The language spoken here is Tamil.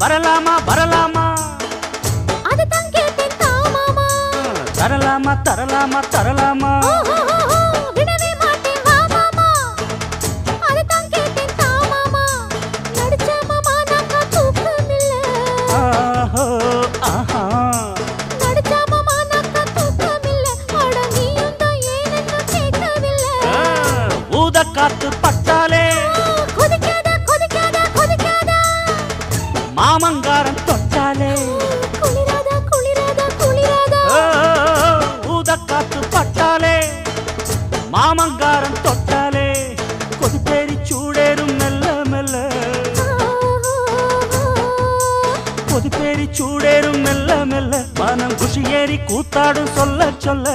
வரலாமா வரலாமா? அதுதான் கேட்டேன் தாமாமா. தரலாமா தரலாமா தரலாமா? ஓஹோஹோஹோ, விடவே மாமங்காரம் தொட்டாலே. குளிராதா குளிராதா குளிராதா? ஆ, ஊதக்காத்து பட்டாலே. மாமங்காரம் தொட்டாலே. கொதிப்பேரி சூடேறும் மெல்ல மெல்ல. கொதிப்பேரி சூடேறும் மெல்ல மெல்ல. மனம் குஷி ஏறி கூத்தாடும் சொல்ல சொல்ல.